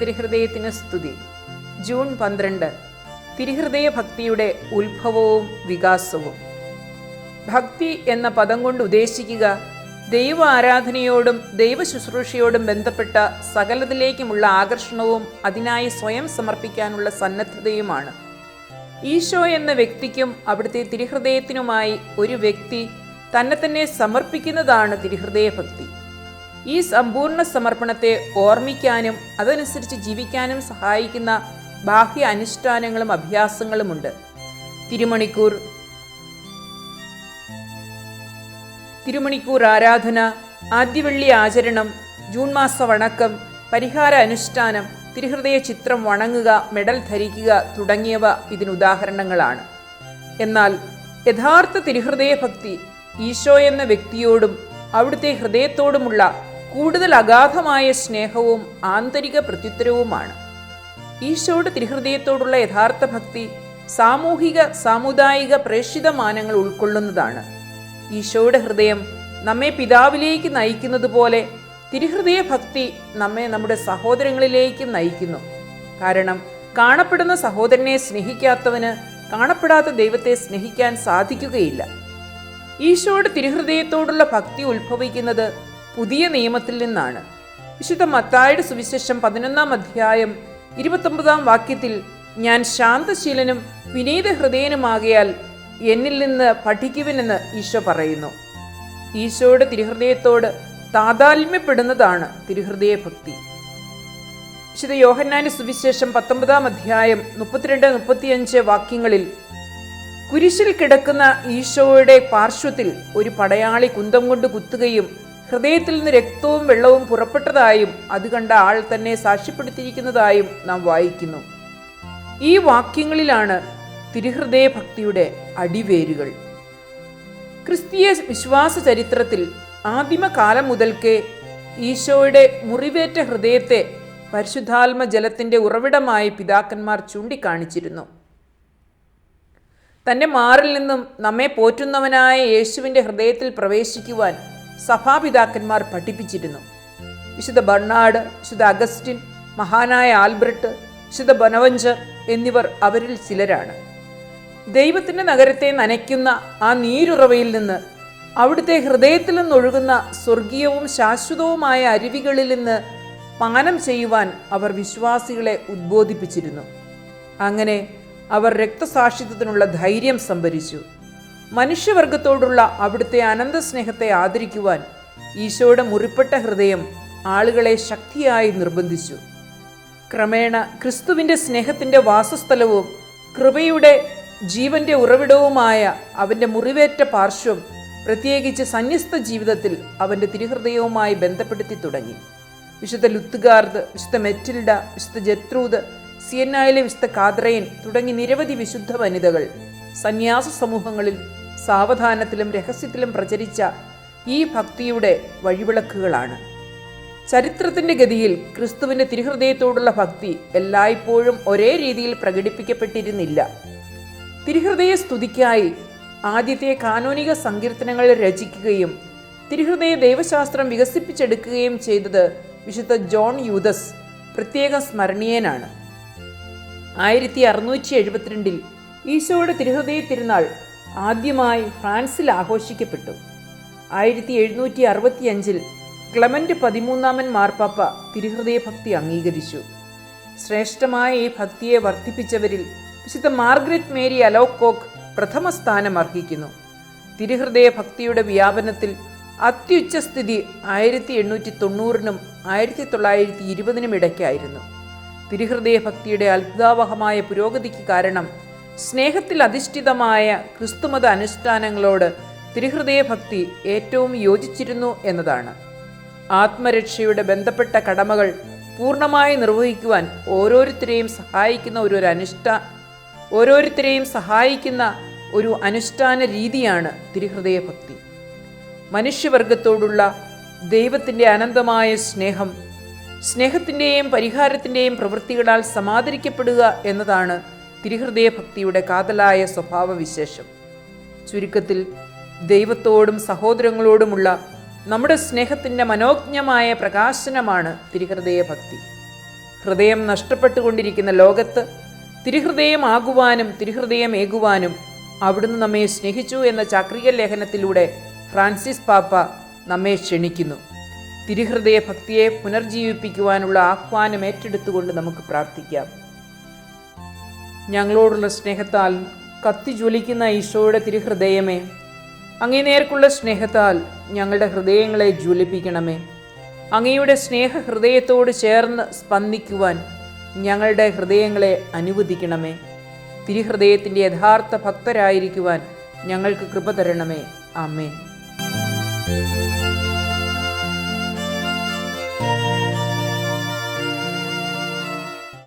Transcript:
തിരുഹൃദയത്തിന് സ്തുതി. ജൂൺ പന്ത്രണ്ട് തിരുഹൃദയ ഭക്തിയുടെ ഉത്ഭവവും വികാസവും. ഭക്തി എന്ന പദം കൊണ്ട് ഉദ്ദേശിക്കുക ദൈവ ആരാധനയോടും ദൈവ ശുശ്രൂഷയോടും ബന്ധപ്പെട്ട സകലത്തിലേക്കുമുള്ള ആകർഷണവും അതിനായി സ്വയം സമർപ്പിക്കാനുള്ള സന്നദ്ധതയുമാണ്. ഈശോ എന്ന വ്യക്തിക്കും അവിടുത്തെ തിരുഹൃദയത്തിനുമായി ഒരു വ്യക്തി തന്നെ തന്നെ സമർപ്പിക്കുന്നതാണ് തിരുഹൃദയ ഭക്തി ഈ സമ്പൂർണ സമർപ്പണത്തെ ഓർമ്മിക്കാനും അതനുസരിച്ച് ജീവിക്കാനും സഹായിക്കുന്ന ബാഹ്യ അനുഷ്ഠാനങ്ങളും അഭ്യാസങ്ങളുമുണ്ട്. തിരുമണിക്കൂർ തിരുമണിക്കൂർ ആരാധന ആദ്യവെള്ളി ആചരണം ജൂൺ മാസ വണക്കം പരിഹാര അനുഷ്ഠാനം തിരുഹൃദയ ചിത്രം വണങ്ങുക മെഡൽ ധരിക്കുക തുടങ്ങിയവ ഇതിനുദാഹരണങ്ങളാണ് എന്നാൽ യഥാർത്ഥ തിരുഹൃദയ ഭക്തി ഈശോ എന്ന വ്യക്തിയോടും അവിടുത്തെ ഹൃദയത്തോടുമുള്ള കൂടുതൽ അഗാധമായ സ്നേഹവും ആന്തരിക പ്രത്യുത്തരവുമാണ്. ഈശോയുടെ തിരുഹൃദയത്തോടുള്ള യഥാർത്ഥ ഭക്തി സാമൂഹിക സാമുദായിക പ്രേക്ഷിത മാനങ്ങൾ ഉൾക്കൊള്ളുന്നതാണ്. ഈശോയുടെ ഹൃദയം നമ്മെ പിതാവിലേക്ക് നയിക്കുന്നത് പോലെ തിരുഹൃദയ ഭക്തി നമ്മെ നമ്മുടെ സഹോദരങ്ങളിലേക്ക് നയിക്കുന്നു. കാരണം കാണപ്പെടുന്ന സഹോദരനെ സ്നേഹിക്കാത്തവന് കാണപ്പെടാത്ത ദൈവത്തെ സ്നേഹിക്കാൻ സാധിക്കുകയില്ല. ഈശോയുടെ തിരുഹൃദയത്തോടുള്ള ഭക്തി ഉത്ഭവിക്കുന്നത് പുതിയ നിയമത്തിൽ നിന്നാണ്. വിശുദ്ധ മത്തായുടെ സുവിശേഷം പതിനൊന്നാം അധ്യായം ഇരുപത്തൊമ്പതാം വാക്യത്തിൽ ഞാൻ ശാന്തശീലനും വിനീത ഹൃദയനുമാകിയാൽ എന്നിൽ നിന്ന് പഠിക്കുവിനെന്ന് ഈശോ പറയുന്നു. ഈശോയുടെ തിരുഹൃദയത്തോട് താതാത്മ്യപ്പെടുന്നതാണ് തിരുഹൃദയ ഭക്തി വിശുദ്ധ യോഹന്നാന്റെ സുവിശേഷം പത്തൊമ്പതാം അധ്യായം മുപ്പത്തിരണ്ട് മുപ്പത്തിയഞ്ച് വാക്യങ്ങളിൽ കുരിശിൽ കിടക്കുന്ന ഈശോയുടെ പാർശ്വത്തിൽ ഒരു പടയാളി കുന്തം കൊണ്ട് കുത്തുകയും ഹൃദയത്തിൽ നിന്ന് രക്തവും വെള്ളവും പുറപ്പെട്ടതായും അത് കണ്ട ആൾ തന്നെ സാക്ഷ്യപ്പെടുത്തിയിരിക്കുന്നതായും നാം വായിക്കുന്നു. ഈ വാക്യങ്ങളിലാണ് തിരുഹൃദയ ഭക്തിയുടെ അടിവേരുകൾ. ക്രിസ്തീയ വിശ്വാസ ചരിത്രത്തിൽ ആദിമകാലം മുതൽക്കേ ഈശോയുടെ മുറിവേറ്റ ഹൃദയത്തെ പരിശുദ്ധാത്മ ജലത്തിന്റെ ഉറവിടമായി പിതാക്കന്മാർ ചൂണ്ടിക്കാണിച്ചിരുന്നു. തന്റെ മാറിൽ നിന്നും നമ്മെ പോറ്റുന്നവനായ യേശുവിന്റെ ഹൃദയത്തിൽ പ്രവേശിക്കുവാൻ സഭാപിതാക്കന്മാർ പഠിപ്പിച്ചിരുന്നു. വിശുദ്ധ ബർണാഡ് വിശുദ്ധ അഗസ്റ്റിൻ മഹാനായ ആൽബ്രട്ട് വിശുദ്ധ ബനവഞ്ചർ എന്നിവർ അവരിൽ ചിലരാണ്. ദൈവത്തിന്റെ നഗരത്തെ നനയ്ക്കുന്ന ആ നീരുറവയിൽ നിന്ന് അവിടുത്തെ ഹൃദയത്തിൽ നിന്നൊഴുകുന്ന സ്വർഗീയവും ശാശ്വതവുമായ അരുവികളിൽ നിന്ന് പാനം ചെയ്യുവാൻ അവർ വിശ്വാസികളെ ഉദ്ബോധിപ്പിച്ചിരുന്നു. അങ്ങനെ അവർ രക്തസാക്ഷിത്വത്തിനുള്ള ധൈര്യം സംഭരിച്ചു. മനുഷ്യവർഗത്തോടുള്ള അവിടുത്തെ അനന്ത സ്നേഹത്തെ ആദരിക്കുവാൻ ഈശോയുടെ മുറിപ്പെട്ട ഹൃദയം ആളുകളെ ശക്തിയായി നിർബന്ധിച്ചു. ക്രമേണ ക്രിസ്തുവിന്റെ സ്നേഹത്തിന്റെ വാസസ്ഥലവും കൃപയുടെ ജീവന്റെ ഉറവിടവുമായ അവന്റെ മുറിവേറ്റ പാർശ്വം പ്രത്യേകിച്ച് സന്യസ്ത ജീവിതത്തിൽ അവന്റെ തിരുഹൃദയവുമായി ബന്ധപ്പെടുത്തി തുടങ്ങി. വിശുദ്ധ ലുത്തുഗാർദ് വിശുദ്ധ മെറ്റിൽഡ വിശുദ്ധ ജത്രൂദ് സിയന്നായിലെ വിശുദ്ധ കാദ്രയൻ തുടങ്ങി നിരവധി വിശുദ്ധ വനിതകൾ സന്യാസ സമൂഹങ്ങളിൽ സാവധാനത്തിലും രഹസ്യത്തിലും പ്രചരിച്ച ഈ ഭക്തിയുടെ വഴിവിളക്കുകളാണ്. ചരിത്രത്തിന്റെ ഗതിയിൽ ക്രിസ്തുവിന്റെ തിരുഹൃദയത്തോടുള്ള ഭക്തി എല്ലായ്പ്പോഴും ഒരേ രീതിയിൽ പ്രകടിപ്പിക്കപ്പെട്ടിരുന്നില്ല. തിരുഹൃദയ സ്തുതിക്കായി ആദ്യത്തെ കാനോനിക സങ്കീർത്തനങ്ങൾ രചിക്കുകയും തിരുഹൃദയ ദൈവശാസ്ത്രം വികസിപ്പിച്ചെടുക്കുകയും ചെയ്തത് വിശുദ്ധ ജോൺ യൂതസ് പ്രത്യേക സ്മരണീയനാണ്. ആയിരത്തി അറുന്നൂറ്റി എഴുപത്തിരണ്ടിൽ ഈശോയുടെ തിരുഹൃദയ തിരുനാൾ ആദ്യമായി ഫ്രാൻസിൽ ആഘോഷിക്കപ്പെട്ടു. ആയിരത്തി എഴുന്നൂറ്റി അറുപത്തിയഞ്ചിൽ ക്ലമന്റ് പതിമൂന്നാമൻ മാർപ്പാപ്പ തിരുഹൃദയ ഭക്തി അംഗീകരിച്ചു. ശ്രേഷ്ഠമായ ഈ ഭക്തിയെ വർദ്ധിപ്പിച്ചവരിൽ വിശുദ്ധ മാർഗ്രറ്റ് മേരി അലോക്കോക്ക് പ്രഥമ സ്ഥാനം അർഹിക്കുന്നു. തിരുഹൃദയ ഭക്തിയുടെ വ്യാപനത്തിൽ അത്യുച്ച സ്ഥിതി ആയിരത്തി എണ്ണൂറ്റി തൊണ്ണൂറിനും ആയിരത്തി തൊള്ളായിരത്തി ഇരുപതിനും ഇടയ്ക്കായിരുന്നു. തിരുഹൃദയ ഭക്തിയുടെ അത്ഭുതാവഹമായ പുരോഗതിക്ക് കാരണം സ്നേഹത്തിൽ അധിഷ്ഠിതമായ ക്രിസ്തുമത അനുഷ്ഠാനങ്ങളോട് തിരുഹൃദയ ഭക്തി ഏറ്റവും യോജിച്ചിരുന്നു എന്നതാണ്. ആത്മരക്ഷയുടെ ബന്ധപ്പെട്ട കടമകൾ പൂർണമായി നിർവഹിക്കുവാൻ ഓരോരുത്തരെയും സഹായിക്കുന്ന ഒരു അനുഷ്ഠ ഓരോരുത്തരെയും സഹായിക്കുന്ന ഒരു അനുഷ്ഠാന രീതിയാണ് തിരുഹൃദയ ഭക്തി മനുഷ്യവർഗത്തോടുള്ള ദൈവത്തിന്റെ അനന്തമായ സ്നേഹം സ്നേഹത്തിന്റെയും പരിഹാരത്തിന്റെയും പ്രവൃത്തികളാൽ സമാദരിക്കപ്പെടുക എന്നതാണ് തിരുഹൃദയ ഭക്തിയുടെ കാതലായ സ്വഭാവവിശേഷം. ചുരുക്കത്തിൽ ദൈവത്തോടും സഹോദരങ്ങളോടുമുള്ള നമ്മുടെ സ്നേഹത്തിന്റെ മനോജ്ഞമായ പ്രകാശനമാണ് തിരുഹൃദയ ഭക്തി ഹൃദയം നഷ്ടപ്പെട്ടുകൊണ്ടിരിക്കുന്ന ലോകത്ത് തിരുഹൃദയമാകുവാനും തിരുഹൃദയമേകുവാനും അവിടുന്ന് നമ്മെ സ്നേഹിച്ചു എന്ന ചാക്രിക ലേഖനത്തിലൂടെ ഫ്രാൻസിസ് പാപ്പ നമ്മെ ക്ഷണിക്കുന്നു. തിരുഹൃദയ ഭക്തിയെ പുനർജീവിപ്പിക്കുവാനുള്ള ആഹ്വാനം ഏറ്റെടുത്തുകൊണ്ട് നമുക്ക് പ്രാർത്ഥിക്കാം. ഞങ്ങളോടുള്ള സ്നേഹത്താൽ കത്തിജ്വലിക്കുന്ന ഈശോയുടെ തിരുഹൃദയമേ അങ്ങേ നേർക്കുള്ള സ്നേഹത്താൽ ഞങ്ങളുടെ ഹൃദയങ്ങളെ ജ്വലിപ്പിക്കണമേ. അങ്ങയുടെ സ്നേഹ ഹൃദയത്തോട് ചേർന്ന് സ്പന്ദിക്കുവാൻ ഞങ്ങളുടെ ഹൃദയങ്ങളെ അനുവദിക്കണമേ. തിരുഹൃദയത്തിന്റെ യഥാർത്ഥ ഭക്തരായിരിക്കുവാൻ ഞങ്ങൾക്ക് കൃപ തരണമേ. ആമേൻ.